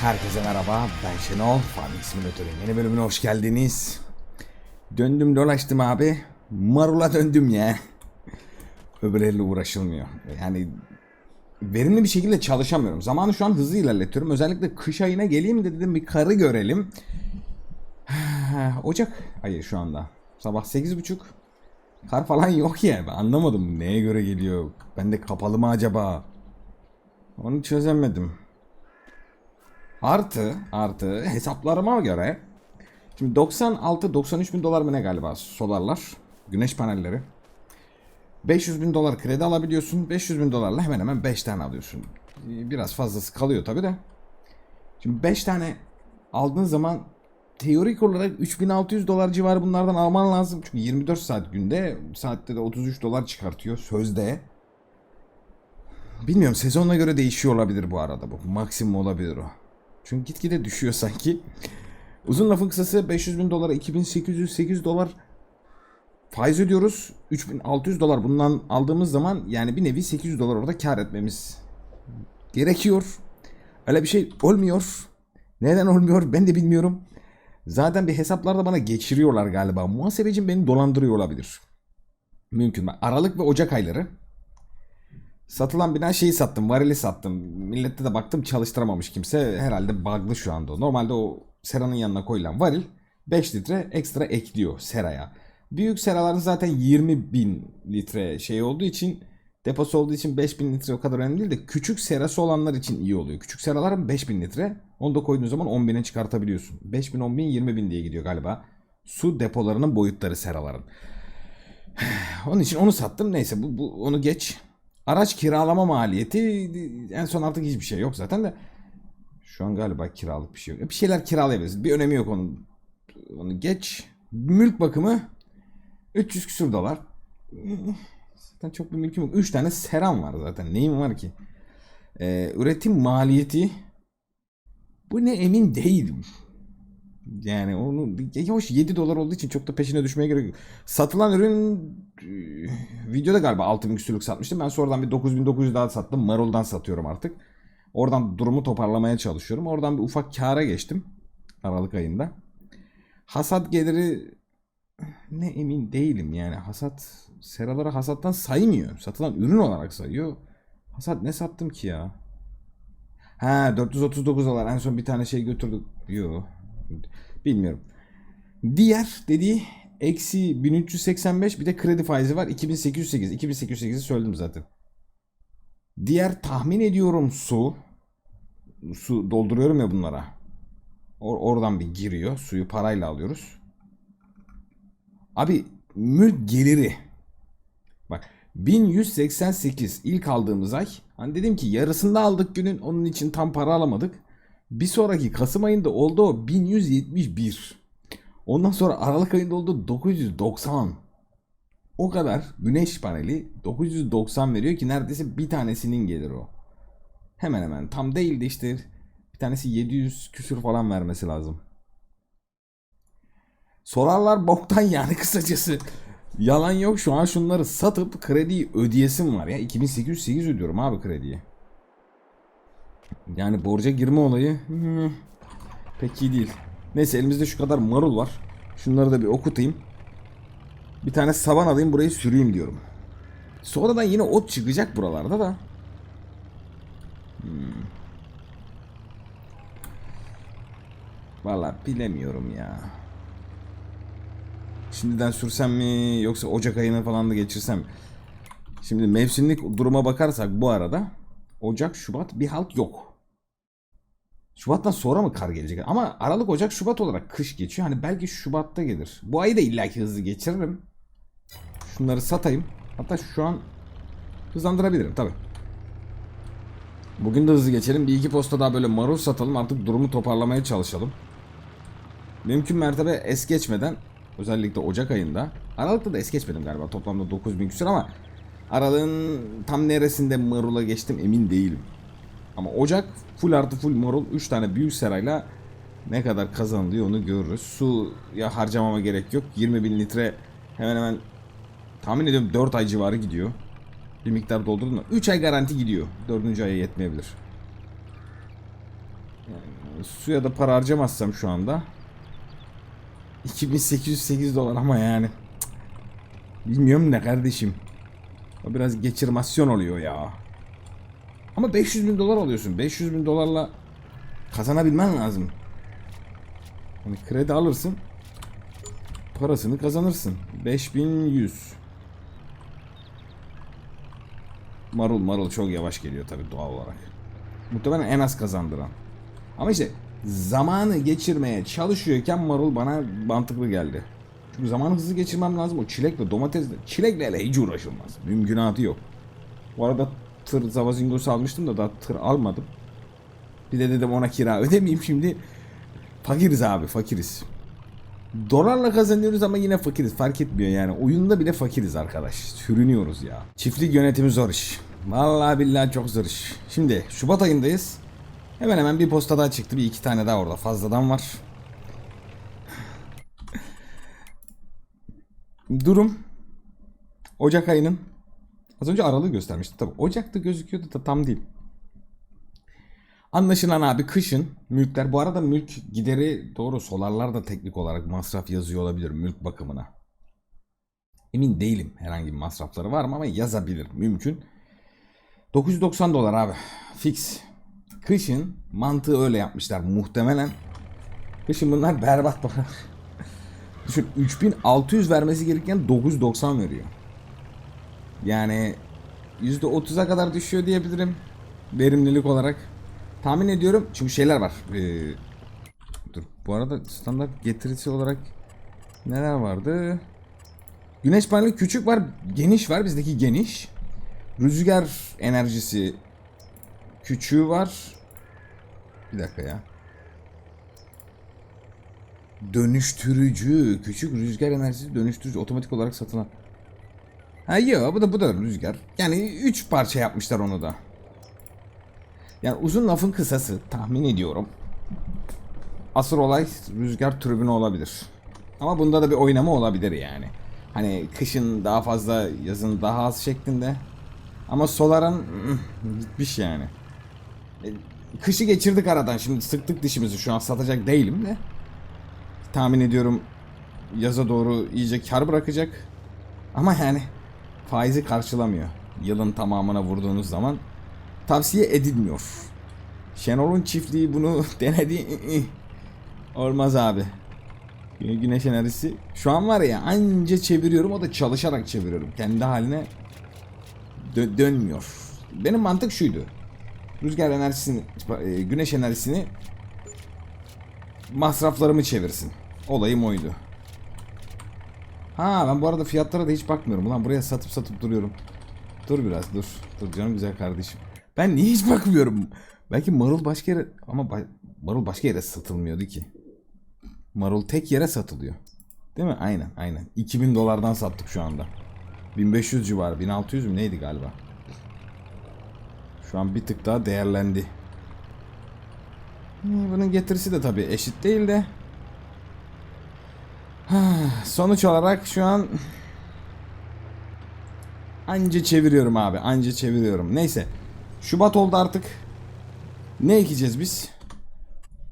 Herkese merhaba, ben Şenol. Farming Simulator'un yeni bölümüne hoş geldiniz. Döndüm dolaştım abi. Marula döndüm ya. Öbürleriyle uğraşılmıyor. Yani verimli bir şekilde çalışamıyorum. Zamanı şu an hızlı ilerletiyorum. Özellikle kış ayına geleyim de dedim bir karı görelim. Ocak ayı şu anda. Sabah 8.30. Kar falan yok ya. Ben anlamadım neye göre geliyor. Ben de kapalı mı acaba? Onu çözemedim. Artı, artı hesaplarıma göre şimdi 96-93 bin dolar mı ne galiba solarlar, güneş panelleri. 500 bin dolar kredi alabiliyorsun. 500 bin dolarla hemen hemen 5 tane alıyorsun. Biraz fazlası kalıyor tabi de. Şimdi 5 tane aldığın zaman teorik olarak 3600 dolar civarı bunlardan alman lazım. Çünkü 24 saat günde saatte de 33 dolar çıkartıyor sözde. Bilmiyorum sezonuna göre değişiyor olabilir bu arada bu. Maksimum olabilir o. Çünkü gitgide düşüyor sanki. Uzun lafın kısası 500 bin dolara 2808 dolar faiz ödüyoruz. 3600 dolar bundan aldığımız zaman yani bir nevi 800 dolar orada kar etmemiz gerekiyor. Öyle bir şey olmuyor. Neden olmuyor ben de bilmiyorum. Zaten bir hesaplarda bana geçiriyorlar galiba. Muhasebecim beni dolandırıyor olabilir. Mümkün. Aralık ve Ocak ayları Satılan bina şeyi sattım. Varili sattım. Millette de baktım çalıştıramamış kimse. Herhalde bug'lı şu anda. o. Normalde o seranın yanına koyulan varil 5 litre ekstra ekliyor seraya. Büyük seraların zaten 20 bin litre şey olduğu için deposu olduğu için 5000 litre o kadar önemli değil de küçük serası olanlar için iyi oluyor. Küçük seraların 5000 litre. Onu da koyduğun zaman 10 bine çıkartabiliyorsun. 5000, 10 bin, 20 bin diye gidiyor galiba. Su depolarının boyutları seraların. Onun için onu sattım. Neyse bu, bu onu geç. Araç kiralama maliyeti en son artık hiçbir şey yok zaten de. Şu an galiba kiralık bir şey yok. Bir şeyler kiralayabiliriz. Bir önemi yok onun. Onu geç. Mülk bakımı 300 küsur dolar. Zaten çok bir mülküm yok. 3 tane seram var zaten. Neyim var ki? Ee, üretim maliyeti bu ne emin değilim. Yani onu hoş 7 dolar olduğu için çok da peşine düşmeye gerek yok. Satılan ürün e, videoda galiba 6000 küsürlük satmıştım. Ben sonradan bir 9900 daha sattım. Marul'dan satıyorum artık. Oradan durumu toparlamaya çalışıyorum. Oradan bir ufak kâra geçtim. Aralık ayında. Hasat geliri ne emin değilim yani. Hasat seraları hasattan saymıyor. Satılan ürün olarak sayıyor. Hasat ne sattım ki ya? Ha 439 dolar en son bir tane şey götürdük. Yok. Bilmiyorum. Diğer dediği eksi 1385 bir de kredi faizi var 2808. 2808'i söyledim zaten. Diğer tahmin ediyorum su. Su dolduruyorum ya bunlara. Or oradan bir giriyor. Suyu parayla alıyoruz. Abi mülk geliri. Bak 1188 ilk aldığımız ay. Hani dedim ki yarısında aldık günün onun için tam para alamadık. Bir sonraki Kasım ayında oldu o 1171. Ondan sonra Aralık ayında oldu 990. O kadar güneş paneli 990 veriyor ki neredeyse bir tanesinin gelir o. Hemen hemen tam değildi işte bir tanesi 700 küsür falan vermesi lazım. Sorarlar boktan yani kısacası. Yalan yok şu an şunları satıp krediyi ödeyesim var ya. 2808 ödüyorum abi krediyi. Yani borca girme olayı hmm, pek iyi değil. Neyse elimizde şu kadar marul var. Şunları da bir okutayım. Bir tane saban alayım burayı süreyim diyorum. Sonradan yine ot çıkacak buralarda da. Hmm. Valla bilemiyorum ya. Şimdiden sürsem mi yoksa Ocak ayını falan da geçirsem? Şimdi mevsimlik duruma bakarsak bu arada Ocak, Şubat bir halt yok. Şubat'tan sonra mı kar gelecek? Ama Aralık, Ocak, Şubat olarak kış geçiyor. Hani belki Şubat'ta gelir. Bu ayı da illaki hızlı geçiririm. Şunları satayım. Hatta şu an hızlandırabilirim tabi. Bugün de hızlı geçelim. Bir iki posta daha böyle marul satalım. Artık durumu toparlamaya çalışalım. Mümkün mertebe es geçmeden özellikle Ocak ayında. Aralık'ta da es geçmedim galiba. Toplamda 9000 küsur ama Aralığın tam neresinde marula geçtim emin değilim. Ama Ocak full artı full marul 3 tane büyük serayla ne kadar kazanılıyor onu görürüz. Su ya harcamama gerek yok. 20 bin litre hemen hemen tahmin ediyorum 4 ay civarı gidiyor. Bir miktar doldurdum da 3 ay garanti gidiyor. 4. aya yetmeyebilir. Yani Suya da para harcamazsam şu anda 2808 dolar ama yani Cık. Bilmiyorum ne kardeşim O biraz geçirmasyon oluyor ya. Ama 500 bin dolar alıyorsun. 500 bin dolarla Kazanabilmen lazım. Hani kredi alırsın Parasını kazanırsın. 5100 Marul marul çok yavaş geliyor tabi doğal olarak. Muhtemelen en az kazandıran. Ama işte zamanı geçirmeye çalışıyorken marul bana mantıklı geldi. Çünkü zamanı hızlı geçirmem lazım. O çilekle domatesle. Çilekle hele hiç uğraşılmaz. Mümkünatı yok. Bu arada tır Zavazingo'su almıştım da daha tır almadım. Bir de dedim ona kira ödemeyeyim şimdi. Fakiriz abi fakiriz. Dolarla kazanıyoruz ama yine fakiriz. Fark etmiyor yani. Oyunda bile fakiriz arkadaş. Sürünüyoruz ya. Çiftlik yönetimi zor iş. Vallahi billahi çok zor iş. Şimdi Şubat ayındayız. Hemen hemen bir posta daha çıktı. Bir iki tane daha orada fazladan var. Durum Ocak ayının az önce aralığı göstermişti tabi. Ocak'ta gözüküyordu da tam değil. Anlaşılan abi kışın mülkler bu arada mülk gideri doğru solarlar da teknik olarak masraf yazıyor olabilir mülk bakımına. Emin değilim herhangi bir masrafları var mı ama yazabilir mümkün. 990 dolar abi fix. Kışın mantığı öyle yapmışlar muhtemelen. Kışın bunlar berbat para. Düşün 3600 vermesi gereken 990 veriyor. Yani %30'a kadar düşüyor diyebilirim. Verimlilik olarak. Tahmin ediyorum çünkü şeyler var. Ee, dur bu arada standart getirisi olarak neler vardı? Güneş paneli küçük var, geniş var. Bizdeki geniş. Rüzgar enerjisi küçüğü var. Bir dakika ya. Dönüştürücü. Küçük rüzgar enerjisi dönüştürücü. Otomatik olarak satın al. Ha yok bu da bu da rüzgar. Yani 3 parça yapmışlar onu da. Yani uzun lafın kısası tahmin ediyorum. Asıl olay rüzgar türbünü olabilir. Ama bunda da bir oynama olabilir yani. Hani kışın daha fazla yazın daha az şeklinde. Ama Solar'ın gitmiş yani. E, Kışı geçirdik aradan şimdi sıktık dişimizi şu an satacak değilim de. Tahmin ediyorum yaza doğru iyice kar bırakacak. Ama yani faizi karşılamıyor. Yılın tamamına vurduğunuz zaman tavsiye edilmiyor. Şenol'un çiftliği bunu denedi. Olmaz abi. Güne- Güneş enerjisi. Şu an var ya anca çeviriyorum o da çalışarak çeviriyorum. Kendi haline dö- dönmüyor. Benim mantık şuydu. Rüzgar enerjisini, e, güneş enerjisini masraflarımı çevirsin. Olayım oydu. Ha ben bu arada fiyatlara da hiç bakmıyorum. Ulan buraya satıp satıp duruyorum. Dur biraz dur. Dur canım güzel kardeşim. Ben niye hiç bakmıyorum? Belki marul başka yere ama ba- marul başka yere satılmıyordu ki. Marul tek yere satılıyor. Değil mi? Aynen aynen. 2000 dolardan sattık şu anda. 1500 civarı 1600 mü neydi galiba? Şu an bir tık daha değerlendi. Bunun getirisi de tabii eşit değil de. Sonuç olarak şu an anca çeviriyorum abi. Anca çeviriyorum. Neyse. Şubat oldu artık. Ne ekeceğiz biz?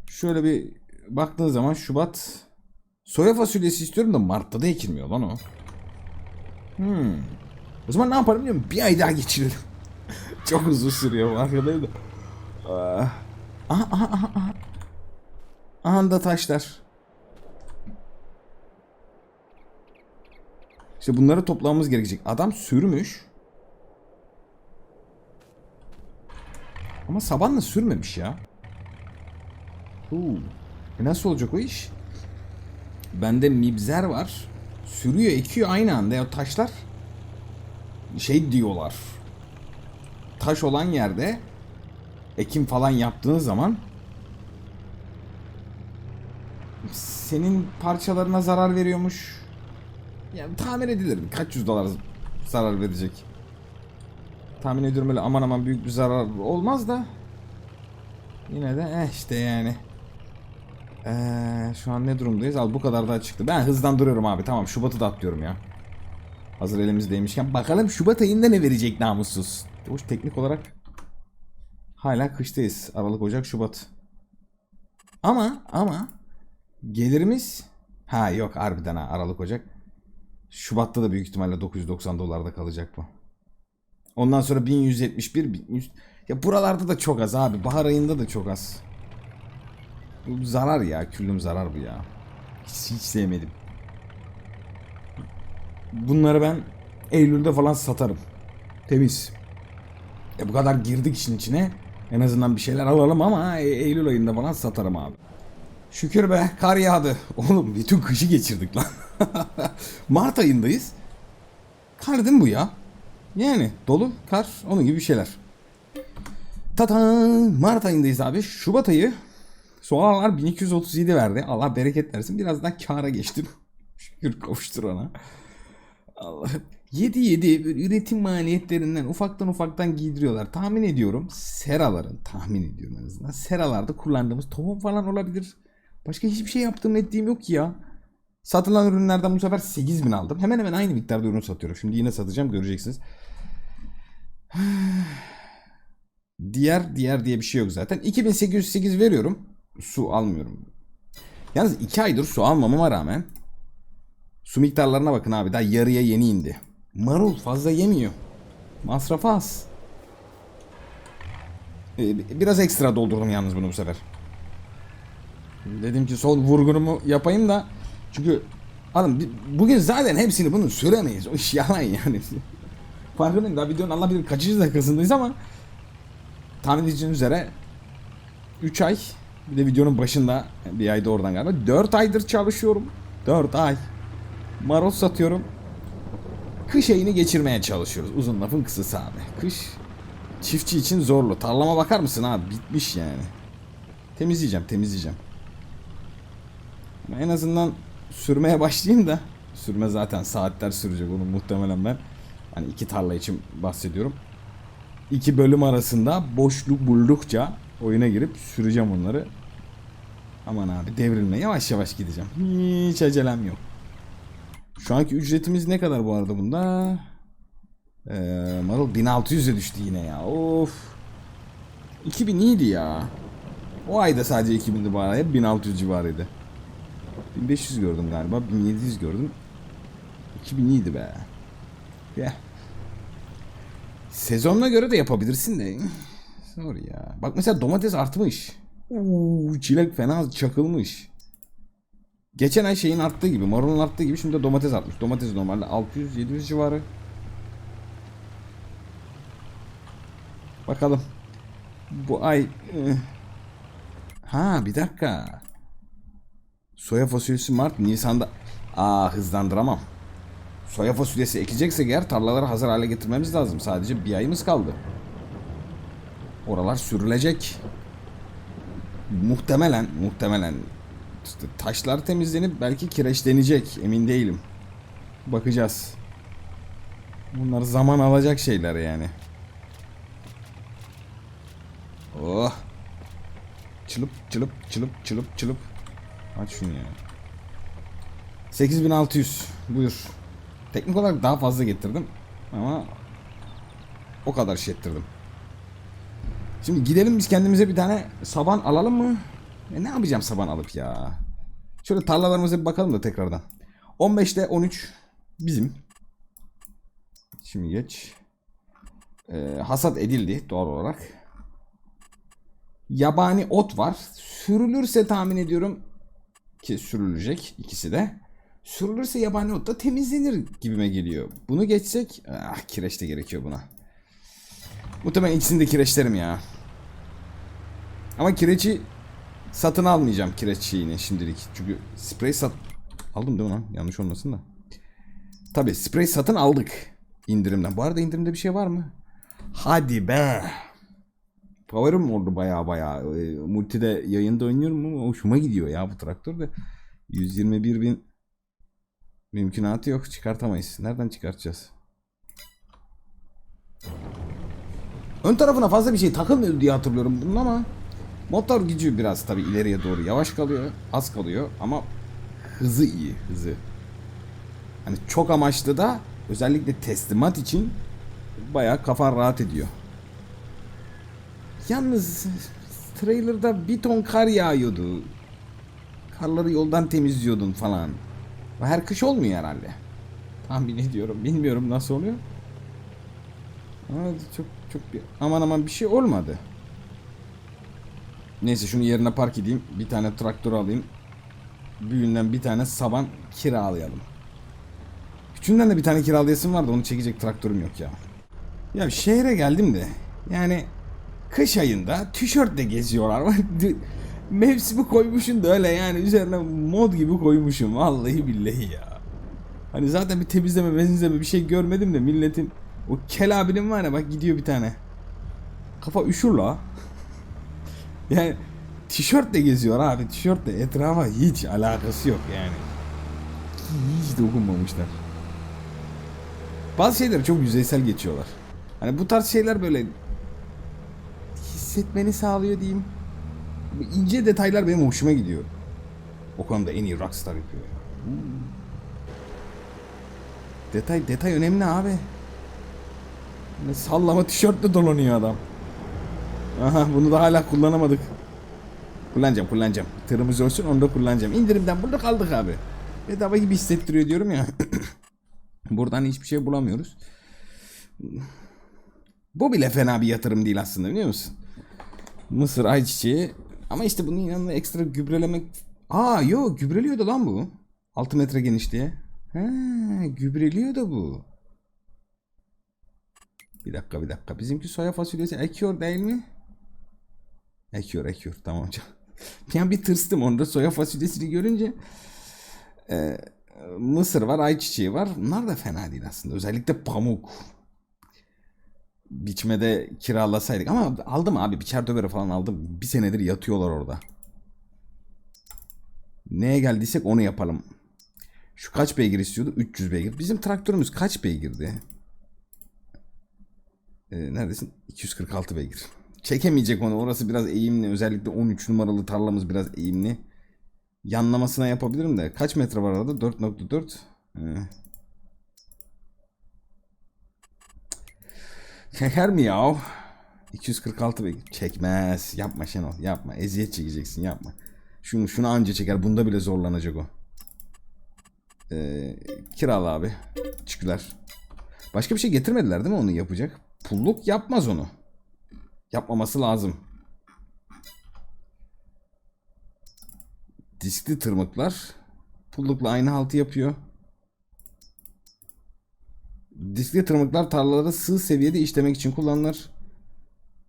Şöyle bir baktığın zaman Şubat soya fasulyesi istiyorum da Mart'ta da ekilmiyor lan o. Hmm. O zaman ne yapalım biliyor musun? Bir ay daha geçirelim. Çok uzun sürüyor farkındayım da. Ah. Aha aha aha aha. Da taşlar. İşte bunları toplamamız gerekecek. Adam sürmüş. Ama sabanla sürmemiş ya. E nasıl olacak o iş? Bende mibzer var. Sürüyor, ekiyor aynı anda. Ya taşlar şey diyorlar. Taş olan yerde ekim falan yaptığın zaman senin parçalarına zarar veriyormuş. Yani tamir edilir. Kaç yüz dolar zarar verecek. Tahmin ediyorum öyle aman aman büyük bir zarar olmaz da yine de eh işte yani. Ee, şu an ne durumdayız? Al bu kadar daha çıktı. Ben hızdan duruyorum abi. Tamam Şubat'ı da atlıyorum ya. Hazır elimizdeymişken. Bakalım Şubat ayında ne verecek namussuz. Hoş teknik olarak hala kıştayız. Aralık, Ocak, Şubat. Ama ama gelirimiz ha yok harbiden ha Aralık Ocak. Şubat'ta da büyük ihtimalle 990 dolarda kalacak bu. Ondan sonra 1171 1100 ya buralarda da çok az abi. Bahar ayında da çok az. Bu zarar ya. Küllüm zarar bu ya. Hiç, hiç sevmedim. Bunları ben Eylül'de falan satarım. Temiz. E bu kadar girdik işin içine. En azından bir şeyler alalım ama E- Eylül ayında falan satarım abi. Şükür be kar yağdı. Oğlum bütün kışı geçirdik lan. Mart ayındayız. Kar değil mi bu ya? Yani dolu, kar, onun gibi şeyler. Tata Mart ayındayız abi. Şubat ayı soğanlar 1237 verdi. Allah bereket versin. Birazdan kâra geçtim. Şükür kavuştur ona. Allah'ım. 7 7 böyle üretim maliyetlerinden ufaktan ufaktan giydiriyorlar. Tahmin ediyorum seraların tahmin ediyorum en azından. Seralarda kullandığımız tohum falan olabilir. Başka hiçbir şey yaptığım ettiğim yok ya. Satılan ürünlerden bu sefer 8000 aldım. Hemen hemen aynı miktarda ürün satıyorum. Şimdi yine satacağım göreceksiniz. Diğer diğer diye bir şey yok zaten. 2808 veriyorum. Su almıyorum. Yalnız 2 aydır su almamama rağmen su miktarlarına bakın abi. Daha yarıya yeni indi. Marul fazla yemiyor. Masrafı az. Ee, Biraz ekstra doldurdum yalnız bunu bu sefer. Dedim ki sol vurgunumu yapayım da çünkü bi- bugün zaten hepsini bunu süremeyiz. O iş yalan yani. Farkındayım daha videonun Allah bilir kaçıncı dakikasındayız ama tahmin edeceğiniz üzere 3 ay bir de videonun başında bir ayda oradan galiba 4 aydır çalışıyorum. 4 ay. Marul satıyorum. Kış ayını geçirmeye çalışıyoruz. Uzun lafın kısası abi. Kış çiftçi için zorlu. Tarlama bakar mısın abi? Bitmiş yani. Temizleyeceğim, temizleyeceğim. Ama en azından sürmeye başlayayım da sürme zaten saatler sürecek onu muhtemelen ben. Hani iki tarla için bahsediyorum. İki bölüm arasında boşluk buldukça oyuna girip süreceğim onları. Aman abi devrilme yavaş yavaş gideceğim. Hiç acelem yok. Şu anki ücretimiz ne kadar bu arada bunda? Ee, Marul 1600'e düştü yine ya. Of. 2000 iyiydi ya. O ayda sadece 2000'di bu arada. Hep 1600 civarıydı. 1500 gördüm galiba. 1700 gördüm. 2000 iyiydi be. Ya. Sezonuna göre de yapabilirsin de. Zor ya. Bak mesela domates artmış. Uuu çilek fena çakılmış. Geçen ay şeyin arttığı gibi, marulun arttığı gibi şimdi de domates artmış. Domates normalde 600-700 civarı. Bakalım. Bu ay... eh. Ha bir dakika. Soya fasulyesi Mart, Nisan'da... Aa hızlandıramam. Soya fasulyesi ekeceksek eğer tarlaları hazır hale getirmemiz lazım. Sadece bir ayımız kaldı. Oralar sürülecek. Muhtemelen, muhtemelen taşlar temizlenip belki kireçlenecek. Emin değilim. Bakacağız. Bunlar zaman alacak şeyler yani. Oh. Çılıp çılıp çılıp çılıp çılıp. Aç şunu ya. 8600. Buyur. Teknik olarak daha fazla getirdim. Ama o kadar şey ettirdim. Şimdi gidelim biz kendimize bir tane saban alalım mı? E ne yapacağım saban alıp ya? Şöyle tarlalarımıza bir bakalım da tekrardan. 15'te 13 bizim. Şimdi geç. Ee, hasat edildi doğal olarak. Yabani ot var. Sürülürse tahmin ediyorum ki sürülecek ikisi de. Sürülürse yabani ot da temizlenir gibime geliyor. Bunu geçsek ah kireç de gerekiyor buna. Muhtemelen ikisini de kireçlerim ya. Ama kireçi satın almayacağım kireç şeyini şimdilik. Çünkü sprey sat... Aldım değil mi lan? Yanlış olmasın da. Tabi sprey satın aldık indirimden. Bu arada indirimde bir şey var mı? Hadi be. Favorim oldu baya baya. E, multide yayında oynuyorum ama hoşuma gidiyor ya bu traktör de. 121 bin mümkünatı yok. Çıkartamayız. Nereden çıkartacağız? Ön tarafına fazla bir şey takılmıyor diye hatırlıyorum bunun ama motor gücü biraz tabi ileriye doğru yavaş kalıyor, az kalıyor ama hızı iyi, hızı. Hani çok amaçlı da özellikle teslimat için bayağı kafan rahat ediyor. Yalnız trailer'da bir ton kar yağıyordu. Karları yoldan temizliyordun falan. Her kış olmuyor herhalde. Tahmin ediyorum. Bilmiyorum nasıl oluyor. Ama çok çok bir aman aman bir şey olmadı. Neyse şunu yerine park edeyim. Bir tane traktör alayım. Büyüğünden bir tane saban kiralayalım. Küçüğünden de bir tane kiralayasım vardı. Onu çekecek traktörüm yok ya. Ya şehre geldim de. Yani kış ayında tişörtle geziyorlar. Mevsimi koymuşum da öyle yani üzerine mod gibi koymuşum. Vallahi billahi ya. Hani zaten bir temizleme benzeme bir şey görmedim de milletin o kel abinin var ya bak gidiyor bir tane. Kafa üşür la. Yani tişörtle geziyor abi tişörtle etrafa hiç alakası yok yani. Hiç dokunmamışlar. Bazı şeyler çok yüzeysel geçiyorlar. Hani bu tarz şeyler böyle hissetmeni sağlıyor diyeyim. Bu ince detaylar benim hoşuma gidiyor. O konuda en iyi rockstar yapıyor ya. Hmm. Detay detay önemli abi. Ne sallama tişörtle dolanıyor adam. Aha bunu da hala kullanamadık. Kullanacağım kullanacağım. Tırımız olsun onu da kullanacağım. İndirimden burada kaldık abi. Bedava gibi hissettiriyor diyorum ya. Buradan hiçbir şey bulamıyoruz. Bu bile fena bir yatırım değil aslında biliyor musun? Mısır ayçiçeği. Ama işte bunun yanında ekstra gübrelemek... Aa yo gübreliyordu lan bu. 6 metre genişliğe. He gübreliyor da bu. Bir dakika bir dakika. Bizimki soya fasulyesi ekiyor değil mi? Ekiyor ekiyor tamam. Bir an bir tırstım onda soya fasulyesini görünce. Ee, mısır var, ayçiçeği var. Bunlar da fena değil aslında. Özellikle pamuk. Biçmede kiralasaydık ama aldım abi biçer döveri falan aldım. Bir senedir yatıyorlar orada. Neye geldiysek onu yapalım. Şu kaç beygir istiyordu? 300 beygir. Bizim traktörümüz kaç beygirdi? Ee, neredesin? 246 beygir. Çekemeyecek onu. Orası biraz eğimli. Özellikle 13 numaralı tarlamız biraz eğimli. Yanlamasına yapabilirim de. Kaç metre var arada? 4.4. Ee. Çeker mi ya? 246 beygir. Çekmez. Yapma Şenol. Yapma. Eziyet çekeceksin. Yapma. Şunu şunu anca çeker. Bunda bile zorlanacak o. Ee, kiralı abi. Çıkılar. Başka bir şey getirmediler değil mi onu yapacak? Pulluk yapmaz onu. Yapmaması lazım. Diskli tırmıklar. Pullukla aynı haltı yapıyor. Diskli tırmıklar tarlaları sığ seviyede işlemek için kullanılır.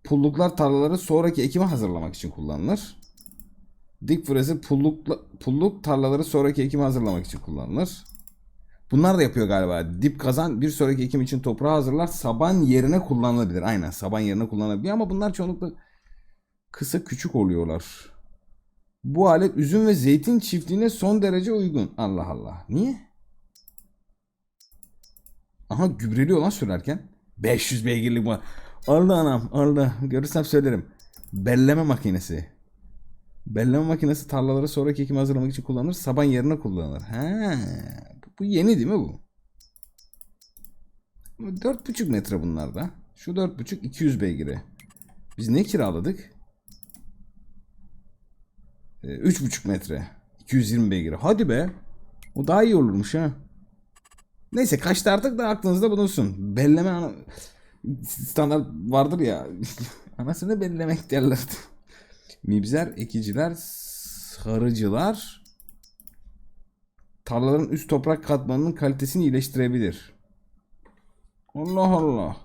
Pulluklar tarlaları sonraki ekime hazırlamak için kullanılır. Dik frezi pullukla, pulluk tarlaları sonraki ekime hazırlamak için kullanılır. Bunlar da yapıyor galiba. Dip kazan bir sonraki ekim için toprağı hazırlar. Saban yerine kullanılabilir. Aynen saban yerine kullanılabilir ama bunlar çoğunlukla kısa küçük oluyorlar. Bu alet üzüm ve zeytin çiftliğine son derece uygun. Allah Allah. Niye? Aha gübreliyor lan sürerken. 500 beygirlik bu. Allah anam Allah. Görürsem söylerim. Belleme makinesi. Belleme makinesi tarlaları sonraki ekim hazırlamak için kullanılır. Saban yerine kullanılır. He. Bu yeni değil mi bu? 4,5 metre bunlar da. Şu 4,5 200 beygiri. Biz ne kiraladık? Ee, 3,5 metre. 220 beygiri. Hadi be. O daha iyi olurmuş ha. Neyse kaçtı artık da aklınızda bulunsun. Belleme ana... standart vardır ya. Anasını bellemek derlerdi. Mibzer, ekiciler, sarıcılar tarlaların üst toprak katmanının kalitesini iyileştirebilir. Allah Allah.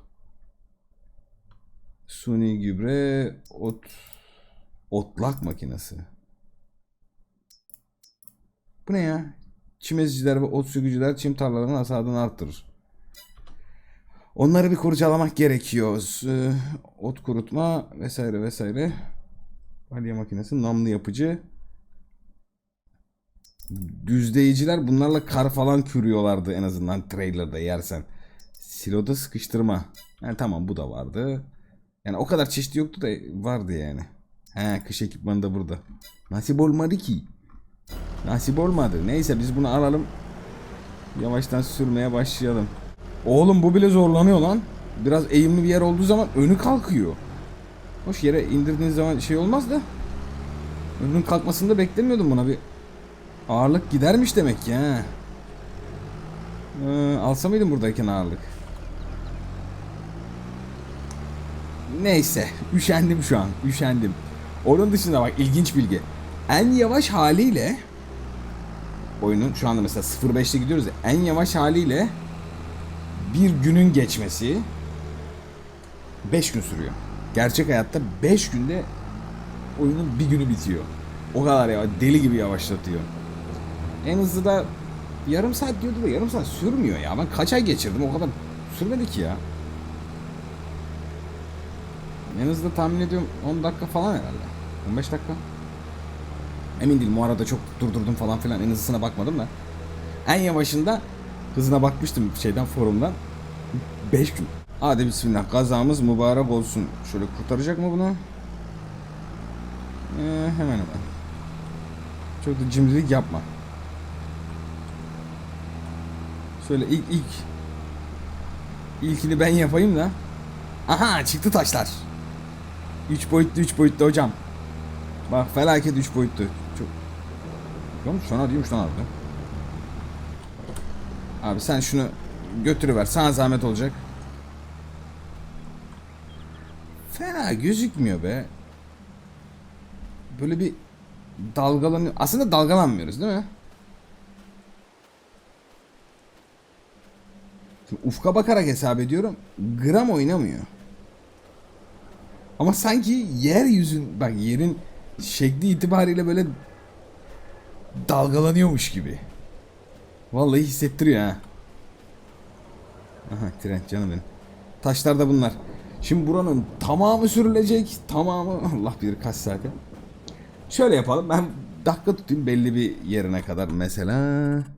Suni gübre, ot otlak makinesi. Bu ne ya? Çimeziciler ve ot sürücüler çim tarlalarının hasadını arttırır. Onları bir kurcalamak gerekiyor. Ee, Ot kurutma vesaire vesaire. Balya makinesi, namlı yapıcı. Düzleyiciler bunlarla kar falan kürüyorlardı en azından trailerda yersen. Siloda sıkıştırma. Yani tamam bu da vardı. Yani o kadar çeşit yoktu da vardı yani. He kış ekipmanı da burada. Nasip olmadı ki. Nasip olmadı. Neyse biz bunu alalım. Yavaştan sürmeye başlayalım. Oğlum bu bile zorlanıyor lan. Biraz eğimli bir yer olduğu zaman önü kalkıyor. Hoş yere indirdiğiniz zaman şey olmaz da. Önün kalkmasını da beklemiyordum buna bir Ağırlık gidermiş demek ki ha. Ee, alsa mıydım buradayken ağırlık? Neyse. Üşendim şu an. Üşendim. Onun dışında bak ilginç bilgi. En yavaş haliyle oyunun şu anda mesela 0.5'te gidiyoruz ya en yavaş haliyle bir günün geçmesi 5 gün sürüyor. Gerçek hayatta 5 günde oyunun bir günü bitiyor. O kadar ya deli gibi yavaşlatıyor. En hızlı da yarım saat diyordu da yarım saat sürmüyor ya. Ben kaç ay geçirdim o kadar sürmedi ki ya. En hızlı tahmin ediyorum 10 dakika falan herhalde. 15 dakika. Emin değilim o arada çok durdurdum falan filan en hızlısına bakmadım da. En yavaşında hızına bakmıştım şeyden forumdan. 5 gün. Hadi bismillah kazamız mübarek olsun. Şöyle kurtaracak mı bunu? Ee, hemen hemen. Çok da cimrilik yapma. Şöyle ilk ilk ilkini ben yapayım da. Aha çıktı taşlar. 3 boyutlu 3 boyutlu hocam. Bak felaket 3 boyutlu. Çok Yok sana değilmiş lan abi. Abi sen şunu götürüver. Sana zahmet olacak. Fena gözükmüyor be. Böyle bir dalgalanıyor. Aslında dalgalanmıyoruz değil mi? Ufka bakarak hesap ediyorum. Gram oynamıyor. Ama sanki yeryüzün bak yerin şekli itibariyle böyle dalgalanıyormuş gibi. Vallahi hissettiriyor ha. Aha tren canım benim. Taşlar da bunlar. Şimdi buranın tamamı sürülecek. Tamamı Allah bilir kaç saate. Şöyle yapalım. Ben dakika tutayım belli bir yerine kadar mesela.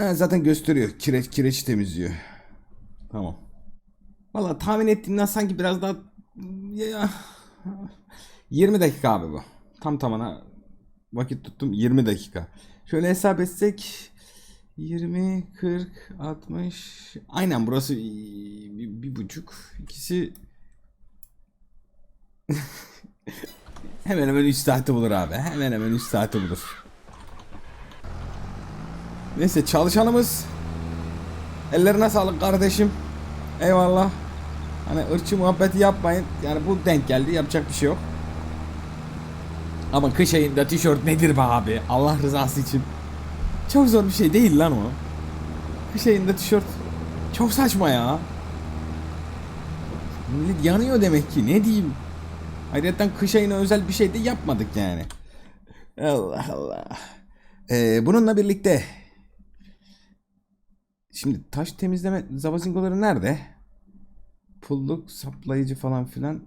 Ha, zaten gösteriyor. Kireç kireç temizliyor. Tamam. Valla tahmin ettiğimden sanki biraz daha ya 20 dakika abi bu. Tam tamına vakit tuttum 20 dakika. Şöyle hesap etsek 20, 40, 60 aynen burası bir, bir buçuk ikisi hemen hemen 3 saati bulur abi hemen hemen 3 saati bulur. Neyse çalışanımız ellerine sağlık kardeşim. Eyvallah. Hani ırkçı muhabbeti yapmayın. Yani bu denk geldi. Yapacak bir şey yok. Ama kış ayında tişört nedir be abi? Allah rızası için. Çok zor bir şey değil lan o. Kış ayında tişört çok saçma ya. Millet yanıyor demek ki. Ne diyeyim? Ayrıca kış ayına özel bir şey de yapmadık yani. Allah Allah. Ee, bununla birlikte Şimdi taş temizleme zavazingoları nerede? Pulluk, saplayıcı falan filan.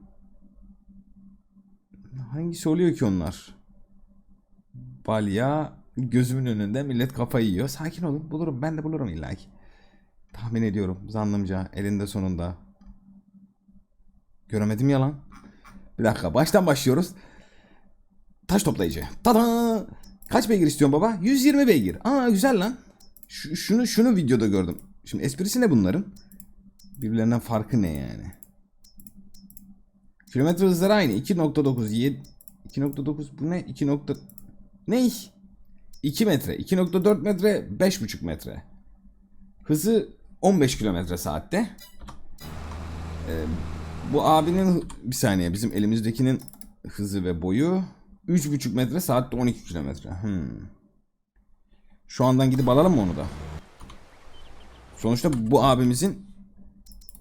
Hangisi oluyor ki onlar? Balya gözümün önünde millet kafayı yiyor. Sakin olun bulurum ben de bulurum illa. Tahmin ediyorum zannımca elinde sonunda. Göremedim yalan. Bir dakika baştan başlıyoruz. Taş toplayıcı. Tada! Kaç beygir istiyorsun baba? 120 beygir. Aa güzel lan. Şu, şunu şunu videoda gördüm. Şimdi esprisi ne bunların? Birbirlerinden farkı ne yani? Kilometre hızları aynı. 2.9 7 2.9 bu ne? 2. Nokta... Ne? 2 metre. 2.4 metre 5.5 metre. Hızı 15 kilometre saatte. Ee, bu abinin bir saniye bizim elimizdekinin hızı ve boyu 3.5 metre saatte 12 kilometre. Hmm. Şu andan gidip alalım mı onu da? Sonuçta bu abimizin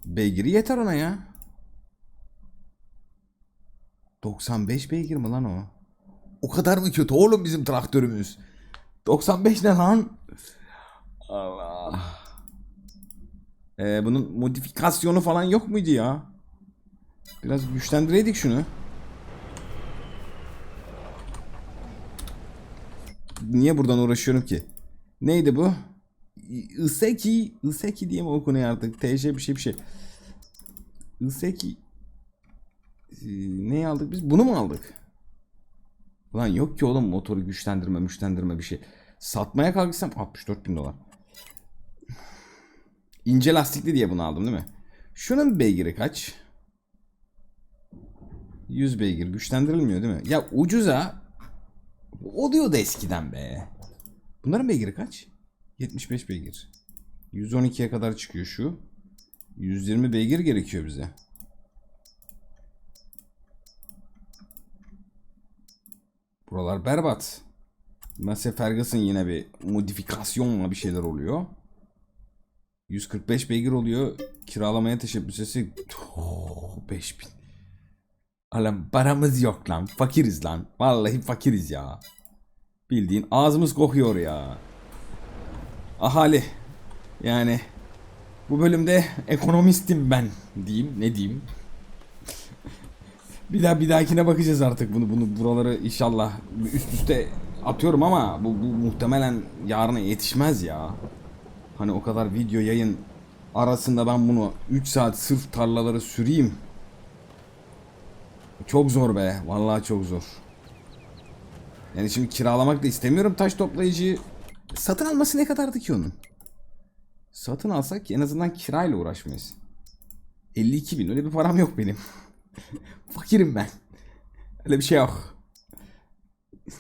beygiri yeter ona ya. 95 beygir mi lan o? O kadar mı kötü oğlum bizim traktörümüz? 95 ne lan? Allah. Ee, bunun modifikasyonu falan yok muydu ya? Biraz güçlendireydik şunu. Niye buradan uğraşıyorum ki? Neydi bu? Iseki, Iseki diye mi okunuyor artık? TC bir şey bir şey. Iseki. Ee, ne aldık biz? Bunu mu aldık? Lan yok ki oğlum motoru güçlendirme, güçlendirme bir şey. Satmaya kalksam 64 bin dolar. İnce lastikli diye bunu aldım değil mi? Şunun beygiri kaç? 100 beygir güçlendirilmiyor değil mi? Ya ucuza Oluyordu eskiden be. Bunların beygiri kaç? 75 beygir. 112'ye kadar çıkıyor şu. 120 beygir gerekiyor bize. Buralar berbat. Massey Ferguson yine bir modifikasyonla bir şeyler oluyor. 145 beygir oluyor. Kiralamaya teşebbüsesi oh, 5000. Alan paramız yok lan. Fakiriz lan. Vallahi fakiriz ya. Bildiğin ağzımız kokuyor ya. Ahali. Yani bu bölümde ekonomistim ben diyeyim. Ne diyeyim? bir daha bir dahakine bakacağız artık bunu bunu buraları inşallah üst üste atıyorum ama bu, bu muhtemelen yarına yetişmez ya. Hani o kadar video yayın arasında ben bunu 3 saat sırf tarlaları süreyim. Çok zor be. Vallahi çok zor. Yani şimdi kiralamak da istemiyorum taş toplayıcıyı. Satın alması ne kadardı ki onun? Satın alsak en azından kirayla uğraşmayız. 52 bin öyle bir param yok benim. Fakirim ben. Öyle bir şey yok.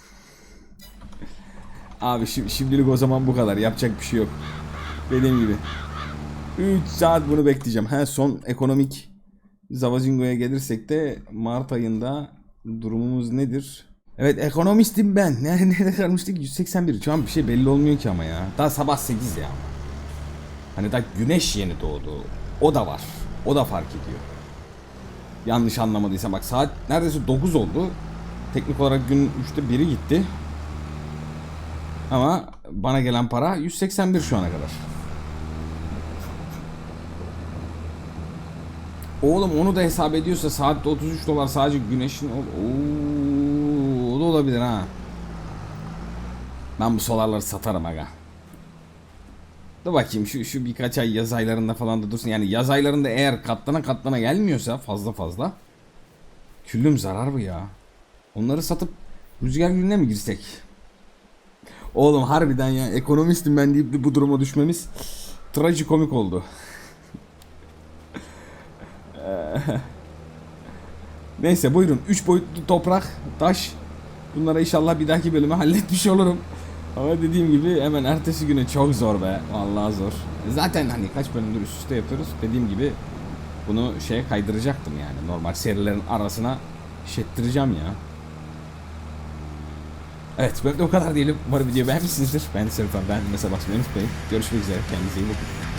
Abi şi- şimdilik o zaman bu kadar. Yapacak bir şey yok. Dediğim gibi. 3 saat bunu bekleyeceğim. Ha son ekonomik Zavazingo'ya gelirsek de Mart ayında durumumuz nedir? Evet ekonomistim ben. Ne, nerede kalmıştık? 181. Şu an bir şey belli olmuyor ki ama ya. Daha sabah 8 ya. Hani daha güneş yeni doğdu. O da var. O da fark ediyor. Yanlış anlamadıysam bak saat neredeyse 9 oldu. Teknik olarak gün 3'te biri gitti. Ama bana gelen para 181 şu ana kadar. Oğlum onu da hesap ediyorsa saatte 33 dolar sadece güneşin ol- Oo, da olabilir ha. Ben bu solarları satarım aga. Dur bakayım şu şu birkaç ay yaz aylarında falan da dursun. Yani yaz aylarında eğer katlana katlana gelmiyorsa fazla fazla küllüm zarar bu ya. Onları satıp rüzgar gülüne mi girsek? Oğlum harbiden ya ekonomistim ben deyip de bu duruma düşmemiz trajikomik oldu. Neyse buyurun 3 boyutlu toprak, taş. Bunlara inşallah bir dahaki bölümü halletmiş olurum. Ama dediğim gibi hemen ertesi güne çok zor be. Vallahi zor. Zaten hani kaç bölümdür üst üste yapıyoruz. Dediğim gibi bunu şeye kaydıracaktım yani. Normal serilerin arasına şettireceğim ya. Evet ben de o kadar diyelim. Umarım videoyu beğenmişsinizdir. Ben Serifan. Ben mesela basmayı unutmayın. Görüşmek üzere. Kendinize iyi bakın.